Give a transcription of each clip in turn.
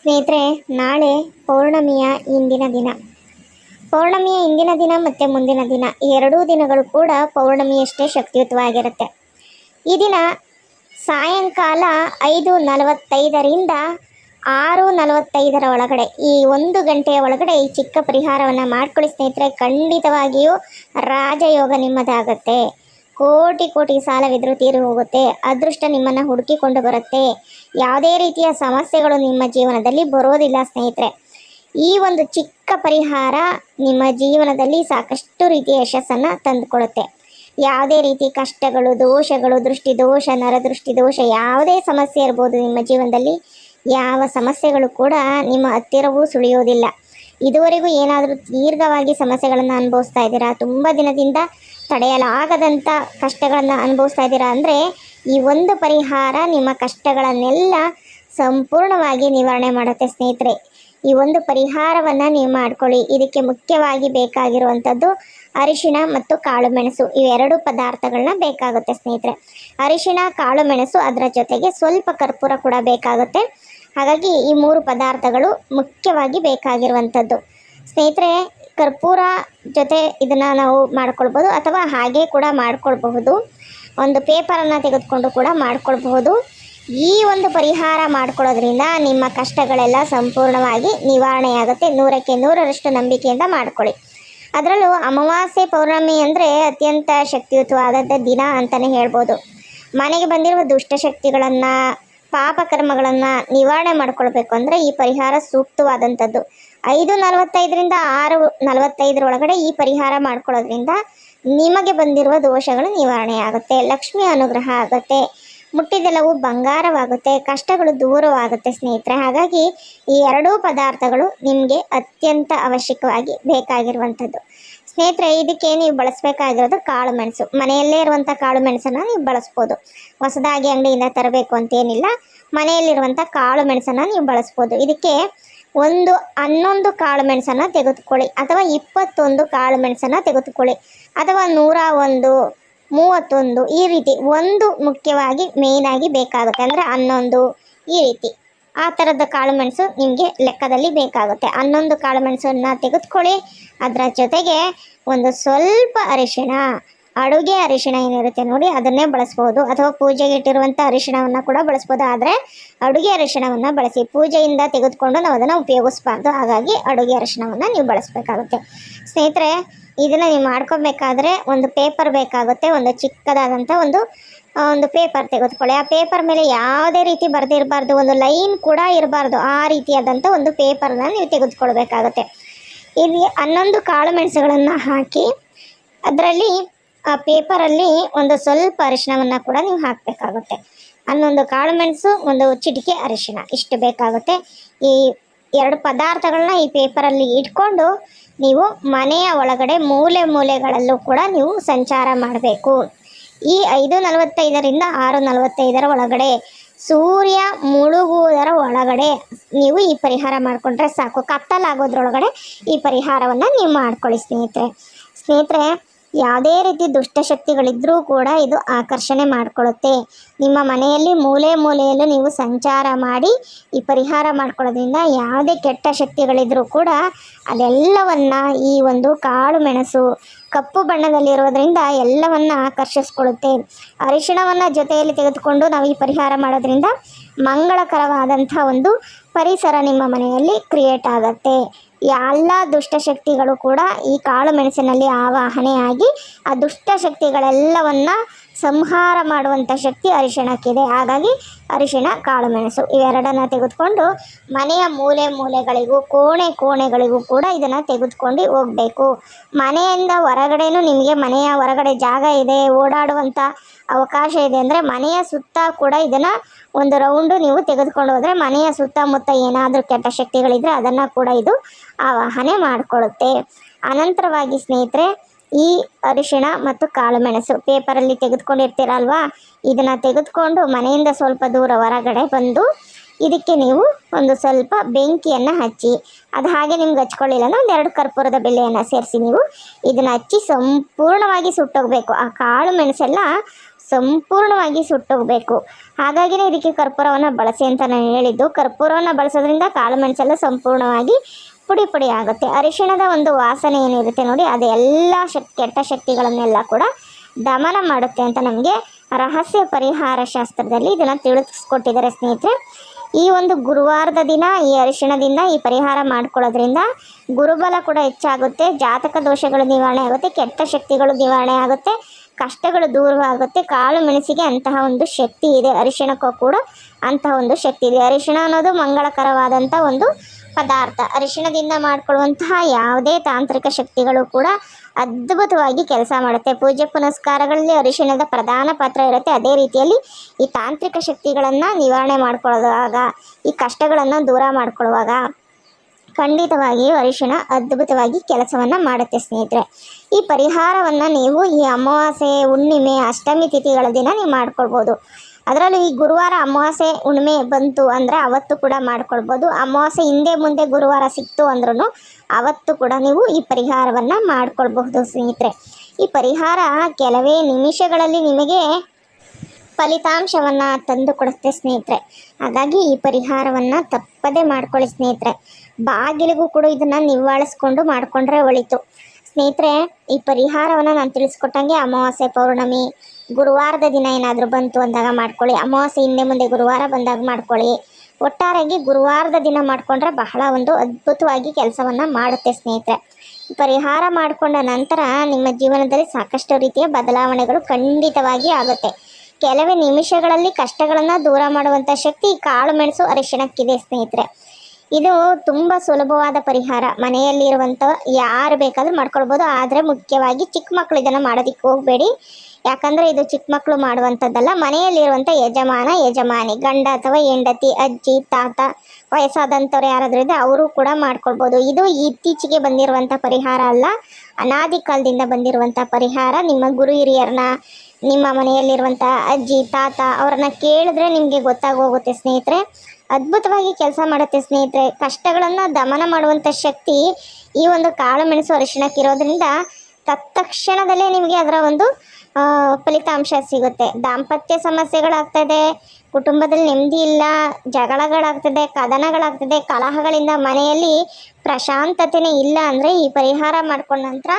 ಸ್ನೇಹಿತರೆ, ನಾಳೆ ಪೌರ್ಣಮಿಯ ಇಂದಿನ ದಿನ. ಪೌರ್ಣಮಿಯ ಇಂದಿನ ದಿನ ಮತ್ತು ಮುಂದಿನ ದಿನ, ಎರಡೂ ದಿನಗಳು ಕೂಡ ಪೌರ್ಣಮಿಯಷ್ಟೇ ಶಕ್ತಿಯುತವಾಗಿರುತ್ತೆ. ಈ ದಿನ ಸಾಯಂಕಾಲ ಐದು ನಲವತ್ತೈದರಿಂದ ಆರು ನಲವತ್ತೈದರ ಒಳಗಡೆ, ಈ ಒಂದು ಗಂಟೆಯ ಒಳಗಡೆ ಈ ಚಿಕ್ಕ ಪರಿಹಾರವನ್ನು ಮಾಡ್ಕೊಳ್ಳಿ ಸ್ನೇಹಿತರೆ. ಖಂಡಿತವಾಗಿಯೂ ರಾಜಯೋಗ ನಿಮ್ಮದಾಗತ್ತೆ. ಕೋಟಿ ಕೋಟಿ ಸಾಲವಿದ್ರೂ ತೀರಿ ಹೋಗುತ್ತೆ. ಅದೃಷ್ಟ ನಿಮ್ಮನ್ನು ಹುಡುಕಿಕೊಂಡು ಬರುತ್ತೆ. ಯಾವುದೇ ರೀತಿಯ ಸಮಸ್ಯೆಗಳು ನಿಮ್ಮ ಜೀವನದಲ್ಲಿ ಬರೋದಿಲ್ಲ ಸ್ನೇಹಿತರೆ. ಈ ಒಂದು ಚಿಕ್ಕ ಪರಿಹಾರ ನಿಮ್ಮ ಜೀವನದಲ್ಲಿ ಸಾಕಷ್ಟು ರೀತಿಯ ಯಶಸ್ಸನ್ನು ತಂದುಕೊಡುತ್ತೆ. ಯಾವುದೇ ರೀತಿ ಕಷ್ಟಗಳು, ದೋಷಗಳು ದೃಷ್ಟಿ ದೋಷ ನರದೃಷ್ಟಿ ದೋಷ ಯಾವುದೇ ಸಮಸ್ಯೆ ಇರ್ಬೋದು ನಿಮ್ಮ ಜೀವನದಲ್ಲಿ, ಯಾವ ಸಮಸ್ಯೆಗಳು ಕೂಡ ನಿಮ್ಮ ಹತ್ತಿರವೂ ಸುಳಿಯೋದಿಲ್ಲ. ಇದುವರೆಗೂ ಏನಾದರೂ ದೀರ್ಘವಾಗಿ ಸಮಸ್ಯೆಗಳನ್ನು ಅನುಭವಿಸ್ತಾ ಇದ್ದೀರಾ? ತುಂಬ ದಿನದಿಂದ ತಡೆಯಲಾಗದಂಥ ಕಷ್ಟಗಳನ್ನು ಅನುಭವಿಸ್ತಾ ಇದ್ದೀರಾ? ಅಂದರೆ ಈ ಒಂದು ಪರಿಹಾರ ನಿಮ್ಮ ಕಷ್ಟಗಳನ್ನೆಲ್ಲ ಸಂಪೂರ್ಣವಾಗಿ ನಿವಾರಣೆ ಮಾಡುತ್ತೆ ಸ್ನೇಹಿತರೆ. ಈ ಒಂದು ಪರಿಹಾರವನ್ನು ನೀವು ಮಾಡ್ಕೊಳ್ಳಿ. ಇದಕ್ಕೆ ಮುಖ್ಯವಾಗಿ ಬೇಕಾಗಿರುವಂಥದ್ದು ಅರಿಶಿಣ ಮತ್ತು ಕಾಳು ಮೆಣಸು. ಇವೆರಡು ಪದಾರ್ಥಗಳನ್ನ ಬೇಕಾಗುತ್ತೆ ಸ್ನೇಹಿತರೆ. ಅರಿಶಿಣ, ಕಾಳು ಮೆಣಸು ಅದರ ಜೊತೆಗೆ ಸ್ವಲ್ಪ ಕರ್ಪೂರ ಕೂಡ ಬೇಕಾಗುತ್ತೆ. ಹಾಗಾಗಿ ಈ ಮೂರು ಪದಾರ್ಥಗಳು ಮುಖ್ಯವಾಗಿ ಬೇಕಾಗಿರುವಂಥದ್ದು. ಸ್ನೇಹಿತರೆ, ಕರ್ಪೂರ ಜೊತೆ ಇದನ್ನು ನಾವು ಮಾಡ್ಕೊಳ್ಬೋದು ಅಥವಾ ಹಾಗೆ ಕೂಡ ಮಾಡ್ಕೊಳ್ಬಹುದು. ಒಂದು ಪೇಪರನ್ನು ತೆಗೆದುಕೊಂಡು ಕೂಡ ಮಾಡ್ಕೊಳ್ಬಹುದು. ಈ ಒಂದು ಪರಿಹಾರ ಮಾಡ್ಕೊಳ್ಳೋದ್ರಿಂದ ನಿಮ್ಮ ಕಷ್ಟಗಳೆಲ್ಲ ಸಂಪೂರ್ಣವಾಗಿ ನಿವಾರಣೆಯಾಗುತ್ತೆ. ನೂರಕ್ಕೆ ನೂರರಷ್ಟು ನಂಬಿಕೆಯಿಂದ ಮಾಡ್ಕೊಳ್ಳಿ. ಅದರಲ್ಲೂ ಅಮಾವಾಸ್ಯೆ ಪೌರ್ಣಮಿ ಅಂದರೆ ಅತ್ಯಂತ ಶಕ್ತಿಯುತವಾದಂಥ ದಿನ ಅಂತಲೇ ಹೇಳ್ಬೋದು. ಮನೆಗೆ ಬಂದಿರುವ ದುಷ್ಟಶಕ್ತಿಗಳನ್ನು ಪಾಪಕರ್ಮಗಳನ್ನು ನಿವಾರಣೆ ಮಾಡ್ಕೊಳ್ಬೇಕು ಅಂದರೆ ಈ ಪರಿಹಾರ ಸೂಕ್ತವಾದಂಥದ್ದು. ಐದು ನಲವತ್ತೈದರಿಂದ ಆರು ನಲವತ್ತೈದರ ಒಳಗಡೆ ಈ ಪರಿಹಾರ ಮಾಡ್ಕೊಳ್ಳೋದ್ರಿಂದ ನಿಮಗೆ ಬಂದಿರುವ ದೋಷಗಳು ನಿವಾರಣೆ ಆಗುತ್ತೆ ಲಕ್ಷ್ಮಿ ಅನುಗ್ರಹ ಆಗುತ್ತೆ. ಮುಟ್ಟಿದೆಲ್ಲವೂ ಬಂಗಾರವಾಗುತ್ತೆ. ಕಷ್ಟಗಳು ದೂರವಾಗುತ್ತೆ ಸ್ನೇಹಿತರೆ. ಹಾಗಾಗಿ ಈ ಎರಡೂ ಪದಾರ್ಥಗಳು ನಿಮಗೆ ಅತ್ಯಂತ ಅವಶ್ಯಕವಾಗಿ ಬೇಕಾಗಿರುವಂಥದ್ದು. ಸ್ನೇಹಿತರೆ, ಇದಕ್ಕೆ ನೀವು ಬಳಸಬೇಕಾಗಿರೋದು ಕಾಳು ಮೆಣಸು. ಮನೆಯಲ್ಲೇ ಇರುವಂಥ ಕಾಳು ಮೆಣಸನ್ನು ನೀವು ಬಳಸ್ಬೋದು. ಹೊಸದಾಗಿ ಅಂಗಡಿಯಿಂದ ತರಬೇಕು ಅಂತೇನಿಲ್ಲ ಮನೆಯಲ್ಲಿರುವಂಥ ಕಾಳು ಮೆಣಸನ್ನು ನೀವು ಬಳಸ್ಬೋದು. ಇದಕ್ಕೆ ಒಂದು ಹನ್ನೊಂದು ಕಾಳು ಮೆಣಸನ್ನು ತೆಗೆದುಕೊಳ್ಳಿ. ಅಥವಾ ಇಪ್ಪತ್ತೊಂದು ಕಾಳು ಮೆಣಸನ್ನು ತೆಗೆದುಕೊಳ್ಳಿ. ಅಥವಾ ನೂರ ಒಂದು, ಮೂವತ್ತೊಂದು ಈ ರೀತಿ ಒಂದು ಮುಖ್ಯವಾಗಿ ಮೇಯ್ನಾಗಿ ಬೇಕಾಗುತ್ತೆ. ಅಂದರೆ ಹನ್ನೊಂದು ಈ ರೀತಿ. ಆ ಥರದ ಕಾಳು ಮೆಣಸು ನಿಮಗೆ ಲೆಕ್ಕದಲ್ಲಿ ಬೇಕಾಗುತ್ತೆ. ಹನ್ನೊಂದು ಕಾಳು ಮೆಣಸನ್ನು ತೆಗೆದುಕೊಳ್ಳಿ. ಅದರ ಜೊತೆಗೆ ಒಂದು ಸ್ವಲ್ಪ ಅರಿಶಿಣ, ಅಡುಗೆ ಅರಿಶಿಣ ಏನಿರುತ್ತೆ ನೋಡಿ ಅದನ್ನೇ ಬಳಸ್ಬೋದು. ಅಥವಾ ಪೂಜೆಗೆ ಇಟ್ಟಿರುವಂಥ ಅರಿಶಿಣವನ್ನು ಕೂಡ ಬಳಸ್ಬೋದು. ಆದರೆ ಅಡುಗೆ ಅರಿಶಿಣವನ್ನು ಬಳಸಿ ಪೂಜೆಯಿಂದ ತೆಗೆದುಕೊಂಡು ನಾವು ಅದನ್ನು ಉಪಯೋಗಿಸ್ಬಾರ್ದು. ಹಾಗಾಗಿ ಅಡುಗೆ ಅರಿಶಿಣವನ್ನು ನೀವು ಬಳಸಬೇಕಾಗುತ್ತೆ. ಸ್ನೇಹಿತರೆ, ಇದನ್ನು ನೀವು ಮಾಡ್ಕೊಬೇಕಾದ್ರೆ ಒಂದು ಪೇಪರ್ ಬೇಕಾಗುತ್ತೆ. ಒಂದು ಚಿಕ್ಕದಾದಂಥ ಒಂದು ಒಂದು ಪೇಪರ್ ತೆಗೆದುಕೊಳ್ಳಿ. ಆ ಪೇಪರ್ ಮೇಲೆ ಯಾವುದೇ ರೀತಿ ಬರೆದಿರಬಾರ್ದು, ಒಂದು ಲೈನ್ ಕೂಡ ಇರಬಾರ್ದು, ಆ ರೀತಿಯಾದಂಥ ಒಂದು ಪೇಪರ್ನ ನೀವು ತೆಗೆದುಕೊಳ್ಬೇಕಾಗುತ್ತೆ. ಇಲ್ಲಿ ಹನ್ನೊಂದು ಕಾಳು ಮೆಣಸುಗಳನ್ನು ಹಾಕಿ, ಅದರಲ್ಲಿ ಆ ಪೇಪರಲ್ಲಿ ಒಂದು ಸ್ವಲ್ಪ ಅರಿಶಿನವನ್ನು ಕೂಡ ನೀವು ಹಾಕಬೇಕಾಗುತ್ತೆ. ಹನ್ನೊಂದು ಕಾಳು ಮೆಣಸು, ಒಂದು ಚಿಟಿಕೆ ಅರಿಶಿನ ಇಷ್ಟು ಬೇಕಾಗುತ್ತೆ. ಈ ಎರಡು ಪದಾರ್ಥಗಳನ್ನ ಈ ಪೇಪರಲ್ಲಿ ಇಟ್ಕೊಂಡು ನೀವು ಮನೆಯ ಒಳಗಡೆ ಮೂಲೆ ಮೂಲೆಗಳಲ್ಲೂ ಕೂಡ ನೀವು ಸಂಚಾರ ಮಾಡಬೇಕು. ಈ ಐದು ನಲವತ್ತೈದರಿಂದ ಆರು ನಲವತ್ತೈದರ ಒಳಗಡೆ, ಸೂರ್ಯ ಮುಳುಗುವುದರ ಒಳಗಡೆ ನೀವು ಈ ಪರಿಹಾರ ಮಾಡಿಕೊಂಡ್ರೆ ಸಾಕು. ಕತ್ತಲಾಗೋದ್ರೊಳಗಡೆ ಈ ಪರಿಹಾರವನ್ನು ನೀವು ಮಾಡ್ಕೊಳ್ಳಿ ಸ್ನೇಹಿತರೆ. ಸ್ನೇಹಿತರೆ ಯಾವುದೇ ರೀತಿ ದುಷ್ಟಶಕ್ತಿಗಳಿದ್ರೂ ಕೂಡ ಇದು ಆಕರ್ಷಣೆ ಮಾಡಿಕೊಳ್ಳುತ್ತೆ. ನಿಮ್ಮ ಮನೆಯಲ್ಲಿ ಮೂಲೆ ಮೂಲೆಯಲ್ಲೂ ನೀವು ಸಂಚಾರ ಮಾಡಿ, ಈ ಪರಿಹಾರ ಮಾಡ್ಕೊಳ್ಳೋದ್ರಿಂದ ಯಾವುದೇ ಕೆಟ್ಟ ಶಕ್ತಿಗಳಿದ್ರೂ ಕೂಡ ಅದೆಲ್ಲವನ್ನು ಈ ಒಂದು ಕಾಳು ಮೆಣಸು, ಕಪ್ಪು ಬಣ್ಣದಲ್ಲಿರೋದ್ರಿಂದ ಎಲ್ಲವನ್ನು ಆಕರ್ಷಿಸ್ಕೊಳ್ಳುತ್ತೆ. ಅರಿಶಿಣವನ್ನು ಜೊತೆಯಲ್ಲಿ ತೆಗೆದುಕೊಂಡು ನಾವು ಈ ಪರಿಹಾರ ಮಾಡೋದ್ರಿಂದ ಮಂಗಳಕರವಾದಂಥ ಒಂದು ಪರಿಸರ ನಿಮ್ಮ ಮನೆಯಲ್ಲಿ ಕ್ರಿಯೇಟ್ ಆಗುತ್ತೆ. ಎಲ್ಲ ದುಷ್ಟಶಕ್ತಿಗಳು ಕೂಡ ಈ ಕಾಳು ಮೆಣಸಿನಲ್ಲಿ ಆವಾಹನೆಯಾಗಿ ಆ ದುಷ್ಟಶಕ್ತಿಗಳೆಲ್ಲವನ್ನ ಸಂಹಾರ ಮಾಡುವಂಥ ಶಕ್ತಿ ಅರಿಶಿಣಕ್ಕಿದೆ. ಹಾಗಾಗಿ ಅರಿಶಿಣ, ಕಾಳುಮೆಣಸು ಇವೆರಡನ್ನು ತೆಗೆದುಕೊಂಡು ಮನೆಯ ಮೂಲೆ ಮೂಲೆಗಳಿಗೂ, ಕೋಣೆ ಕೋಣೆಗಳಿಗೂ ಕೂಡ ಇದನ್ನು ತೆಗೆದುಕೊಂಡು ಹೋಗಬೇಕು. ಮನೆಯಿಂದ ಹೊರಗಡೆನೂ ನಿಮಗೆ ಮನೆಯ ಹೊರಗಡೆ ಜಾಗ ಇದೆ ಓಡಾಡುವಂಥ ಅವಕಾಶ ಇದೆ ಅಂದರೆ ಮನೆಯ ಸುತ್ತ ಕೂಡ ಇದನ್ನು ಒಂದು ರೌಂಡು ನೀವು ತೆಗೆದುಕೊಂಡು ಹೋದರೆ ಮನೆಯ ಸುತ್ತಮುತ್ತ ಏನಾದರೂ ಕೆಟ್ಟ ಶಕ್ತಿಗಳಿದ್ದರೆ ಅದನ್ನು ಕೂಡ ಇದು ಆವಾಹನೆ ಮಾಡಿಕೊಳ್ಳುತ್ತೆ. ಅನಂತರವಾಗಿ ಸ್ನೇಹಿತರೆ ಈ ಅರಿಶಿಣ ಮತ್ತು ಕಾಳುಮೆಣಸು ಪೇಪರಲ್ಲಿ ತೆಗೆದುಕೊಂಡಿರ್ತೀರಲ್ವಾ? ಇದನ್ನು ತೆಗೆದುಕೊಂಡು ಮನೆಯಿಂದ ಸ್ವಲ್ಪ ದೂರ ಹೊರಗಡೆ ಬಂದು ಇದಕ್ಕೆ ನೀವು ಒಂದು ಸ್ವಲ್ಪ ಬೆಂಕಿಯನ್ನು ಹಚ್ಚಿ, ಅದು ಹಾಗೆ ನಿಮ್ಗೆ ಹಚ್ಕೊಳ್ಳಿಲ್ಲ ಅಂದ್ರೆ ಒಂದೆರಡು ಕರ್ಪೂರದ ಬೆಲೆಯನ್ನು ಸೇರಿಸಿ ನೀವು ಇದನ್ನು ಹಚ್ಚಿ ಸಂಪೂರ್ಣವಾಗಿ ಸುಟ್ಟೋಗಬೇಕು. ಆ ಕಾಳು ಮೆಣಸೆಲ್ಲ ಸಂಪೂರ್ಣವಾಗಿ ಸುಟ್ಟೋಗಬೇಕು. ಹಾಗಾಗಿನೇ ಇದಕ್ಕೆ ಕರ್ಪೂರವನ್ನು ಬಳಸಿ ಅಂತ ನಾನು ಹೇಳಿದ್ದು. ಕರ್ಪೂರವನ್ನು ಬಳಸೋದ್ರಿಂದ ಕಾಳು ಮೆಣಸೆಲ್ಲ ಸಂಪೂರ್ಣವಾಗಿ ಪುಡಿ ಪುಡಿ ಆಗುತ್ತೆ. ಅರಿಶಿಣದ ಒಂದು ವಾಸನೆ ಏನಿರುತ್ತೆ ನೋಡಿ ಅದೆಲ್ಲ ಶಕ್ತಿ ಕೆಟ್ಟ ಶಕ್ತಿಗಳನ್ನೆಲ್ಲ ಕೂಡ ದಮನ ಮಾಡುತ್ತೆ ಅಂತ ನಮಗೆ ರಹಸ್ಯ ಪರಿಹಾರ ಶಾಸ್ತ್ರದಲ್ಲಿ ಇದನ್ನು ತಿಳಿಸ್ಕೊಟ್ಟಿದ್ದಾರೆ ಸ್ನೇಹಿತರೆ. ಈ ಒಂದು ಗುರುವಾರದ ದಿನ, ಈ ಅರಿಶಿಣದಿಂದ ಈ ಪರಿಹಾರ ಮಾಡ್ಕೊಳ್ಳೋದ್ರಿಂದ ಗುರುಬಲ ಕೂಡ ಹೆಚ್ಚಾಗುತ್ತೆ, ಜಾತಕ ದೋಷಗಳು ನಿವಾರಣೆ ಆಗುತ್ತೆ, ಕೆಟ್ಟ ಶಕ್ತಿಗಳು ನಿವಾರಣೆ ಆಗುತ್ತೆ, ಕಷ್ಟಗಳು ದೂರವಾಗುತ್ತೆ ಕಾಳು ಮೆಣಸಿಗೆ ಅಂತಹ ಒಂದು ಶಕ್ತಿ ಇದೆ, ಅರಿಶಿಣಕ್ಕೂ ಕೂಡ ಅಂತಹ ಒಂದು ಶಕ್ತಿ ಇದೆ. ಅರಿಶಿಣ ಅನ್ನೋದು ಮಂಗಳಕರವಾದಂಥ ಒಂದು ಪದಾರ್ಥ, ಅರಿಶಿಣದಿಂದ ಮಾಡಿಕೊಳ್ಳುವಂತಹ ಯಾವುದೇ ತಾಂತ್ರಿಕ ಶಕ್ತಿಗಳು ಕೂಡ ಅದ್ಭುತವಾಗಿ ಕೆಲಸ ಮಾಡುತ್ತೆ. ಪೂಜೆ ಪುನಸ್ಕಾರಗಳಲ್ಲಿ ಅರಿಶಿಣದ ಪ್ರಧಾನ ಪಾತ್ರ ಇರುತ್ತೆ. ಅದೇ ರೀತಿಯಲ್ಲಿ ಈ ತಾಂತ್ರಿಕ ಶಕ್ತಿಗಳನ್ನು ನಿವಾರಣೆ ಮಾಡಿಕೊಳ್ಳುವಾಗ, ಈ ಕಷ್ಟಗಳನ್ನು ದೂರ ಮಾಡಿಕೊಳ್ಳುವಾಗ ಖಂಡಿತವಾಗಿಯೂ ಅರಿಶಿಣ ಅದ್ಭುತವಾಗಿ ಕೆಲಸವನ್ನು ಮಾಡುತ್ತೆ ಸ್ನೇಹಿತರೆ. ಈ ಪರಿಹಾರವನ್ನು ನೀವು ಈ ಅಮಾವಾಸ್ಯೆ ಹುಣ್ಣಿಮೆ, ಅಷ್ಟಮಿ ತಿಥಿಗಳ ದಿನ ನೀವು ಮಾಡ್ಕೊಳ್ಬೋದು. ಅದರಲ್ಲೂ ಈ ಗುರುವಾರ ಅಮಾವಾಸ್ಯೆ ಹುಣ್ಣಿಮೆ ಬಂತು ಅಂದರೆ ಅವತ್ತು ಕೂಡ ಮಾಡ್ಕೊಳ್ಬೋದು. ಅಮಾವಾಸ್ಯೆ ಹಿಂದೆ ಮುಂದೆ ಗುರುವಾರ ಸಿಕ್ತು ಅಂದ್ರೂ ಅವತ್ತು ಕೂಡ ನೀವು ಈ ಪರಿಹಾರವನ್ನು ಮಾಡ್ಕೊಳ್ಬಹುದು ಸ್ನೇಹಿತರೆ. ಈ ಪರಿಹಾರ ಕೆಲವೇ ನಿಮಿಷಗಳಲ್ಲಿ ನಿಮಗೆ ಫಲಿತಾಂಶವನ್ನು ತಂದು ಕೊಡುತ್ತೆ ಸ್ನೇಹಿತರೆ. ಹಾಗಾಗಿ ಈ ಪರಿಹಾರವನ್ನು ತಪ್ಪದೇ ಮಾಡ್ಕೊಳ್ಳಿ ಸ್ನೇಹಿತರೆ. ಬಾಗಿಲಿಗೂ ಕೂಡ ಇದನ್ನು ನಿವಾಳಿಸ್ಕೊಂಡು ಮಾಡಿಕೊಂಡ್ರೆ ಒಳಿತು. ಸ್ನೇಹಿತರೆ, ಈ ಪರಿಹಾರವನ್ನು ನಾನು ತಿಳಿಸ್ಕೊಟ್ಟಂಗೆ ಅಮಾವಾಸ್ಯೆ ಪೌರ್ಣಮಿ ಗುರುವಾರದ ದಿನ ಏನಾದರೂ ಬಂತು ಅಂದಾಗ ಮಾಡ್ಕೊಳ್ಳಿ. ಅಮಾವಾಸ್ಯೆ ಹಿಂದೆ ಮುಂದೆ ಗುರುವಾರ ಬಂದಾಗ ಮಾಡ್ಕೊಳ್ಳಿ. ಒಟ್ಟಾರೆಯಾಗಿ ಗುರುವಾರದ ದಿನ ಮಾಡಿಕೊಂಡ್ರೆ ಬಹಳ ಒಂದು ಅದ್ಭುತವಾಗಿ ಕೆಲಸವನ್ನು ಮಾಡುತ್ತೆ ಸ್ನೇಹಿತರೆ. ಪರಿಹಾರ ಮಾಡಿಕೊಂಡ ನಂತರ ನಿಮ್ಮ ಜೀವನದಲ್ಲಿ ಸಾಕಷ್ಟು ರೀತಿಯ ಬದಲಾವಣೆಗಳು ಖಂಡಿತವಾಗಿ ಆಗುತ್ತೆ. ಕೆಲವೇ ನಿಮಿಷಗಳಲ್ಲಿ ಕಷ್ಟಗಳನ್ನು ದೂರ ಮಾಡುವಂಥ ಶಕ್ತಿ ಕಾಳು ಮೆಣಸು ಅರಿಶಿಣಕ್ಕಿದೆ ಸ್ನೇಹಿತರೆ. ಇದು ತುಂಬ ಸುಲಭವಾದ ಪರಿಹಾರ. ಮನೆಯಲ್ಲಿರುವಂಥ ಯಾರು ಬೇಕಾದರೂ ಮಾಡ್ಕೊಳ್ಬೋದು. ಆದರೆ ಮುಖ್ಯವಾಗಿ ಚಿಕ್ಕ ಮಕ್ಕಳು ಇದನ್ನು ಮಾಡೋದಕ್ಕೆ ಹೋಗಬೇಡಿ. ಯಾಕಂದರೆ ಇದು ಚಿಕ್ಕ ಮಕ್ಕಳು ಮಾಡುವಂಥದ್ದಲ್ಲ, ಮನೆಯಲ್ಲಿರುವಂಥ ಯಜಮಾನ, ಯಜಮಾನಿ, ಗಂಡ ಅಥವಾ ಹೆಂಡತಿ, ಅಜ್ಜಿ, ತಾತ, ವಯಸ್ಸಾದಂಥವ್ರು ಯಾರಾದರೂ ಇದ್ದರೆ ಅವರು ಕೂಡ ಮಾಡ್ಕೊಳ್ಬೋದು. ಇದು ಇತ್ತೀಚೆಗೆ ಬಂದಿರುವಂಥ ಪರಿಹಾರ ಅಲ್ಲ, ಅನಾದಿ ಕಾಲದಿಂದ ಬಂದಿರುವಂಥ ಪರಿಹಾರ. ನಿಮ್ಮ ಗುರು ಹಿರಿಯರನ್ನ, ನಿಮ್ಮ ಮನೆಯಲ್ಲಿರುವಂಥ ಅಜ್ಜಿ, ತಾತ, ಅವ್ರನ್ನ ಕೇಳಿದ್ರೆ ನಿಮಗೆ ಗೊತ್ತಾಗೋಗುತ್ತೆ ಸ್ನೇಹಿತರೆ. ಅದ್ಭುತವಾಗಿ ಕೆಲಸ ಮಾಡುತ್ತೆ ಸ್ನೇಹಿತರೆ. ಕಷ್ಟಗಳನ್ನು ದಮನ ಮಾಡುವಂಥ ಶಕ್ತಿ ಈ ಒಂದು ಕಾಳು ಮೆಣಸು ಅರಿಶಿಣಕ್ಕಿರೋದ್ರಿಂದ ತತ್ಕ್ಷಣದಲ್ಲೇ ನಿಮಗೆ ಅದರ ಒಂದು ಫಲಿತಾಂಶ ಸಿಗುತ್ತೆ. ದಾಂಪತ್ಯ ಸಮಸ್ಯೆಗಳಾಗ್ತದೆ, ಕುಟುಂಬದಲ್ಲಿ ನೆಮ್ಮದಿ ಇಲ್ಲ, ಜಗಳಗಳಾಗ್ತದೆ, ಕದನಗಳಾಗ್ತದೆ, ಕಲಹಗಳಿಂದ ಮನೆಯಲ್ಲಿ ಪ್ರಶಾಂತತೆನೇ ಇಲ್ಲ ಅಂದರೆ ಈ ಪರಿಹಾರ ಮಾಡ್ಕೊಂಡ ನಂತರ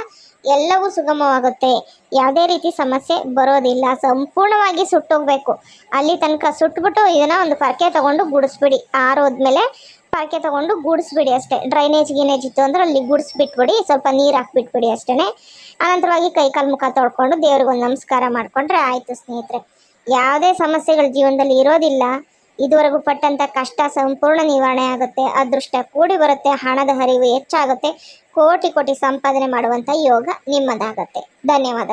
ಎಲ್ಲವೂ ಸುಗಮವಾಗುತ್ತೆ. ಯಾವುದೇ ರೀತಿ ಸಮಸ್ಯೆ ಬರೋದಿಲ್ಲ. ಸಂಪೂರ್ಣವಾಗಿ ಸುಟ್ಟೋಗ್ಬೇಕು. ಅಲ್ಲಿ ತನಕ ಸುಟ್ಬಿಟ್ಟು ಇದನ್ನು ಒಂದು ಪರಕೆ ತಗೊಂಡು ಗುಡಿಸ್ಬಿಡಿ. ಆರೋದ್ಮೇಲೆ ಪರಕೆ ತಗೊಂಡು ಗುಡಿಸ್ಬಿಡಿ ಅಷ್ಟೇ. ಡ್ರೈನೇಜ್ ಗಿನೇಜ್ ಇತ್ತು ಅಂದ್ರೆ ಅಲ್ಲಿ ಗುಡಿಸ್ಬಿಟ್ಬಿಡಿ, ಸ್ವಲ್ಪ ನೀರು ಹಾಕ್ಬಿಟ್ಬಿಡಿ ಅಷ್ಟೇ ಅನಂತರವಾಗಿ ಕೈ ಕಾಲು ಮುಖ ತೊಳ್ಕೊಂಡು ದೇವ್ರಿಗೊಂದು ನಮಸ್ಕಾರ ಮಾಡಿಕೊಂಡ್ರೆ ಆಯಿತು ಸ್ನೇಹಿತರೆ. ಯಾವುದೇ ಸಮಸ್ಯೆಗಳು ಜೀವನದಲ್ಲಿ ಇರೋದಿಲ್ಲ. ಇದುವರೆಗೂ ಪಟ್ಟಂಥ ಕಷ್ಟ ಸಂಪೂರ್ಣ ನಿವಾರಣೆ ಆಗುತ್ತೆ. ಅದೃಷ್ಟ ಕೂಡಿ ಬರುತ್ತೆ. ಹಣದ ಹರಿವು ಹೆಚ್ಚಾಗುತ್ತೆ. ಕೋಟಿ ಕೋಟಿ ಸಂಪಾದನೆ ಮಾಡುವಂಥ ಯೋಗ ನಿಮ್ಮದಾಗತ್ತೆ. ಧನ್ಯವಾದ.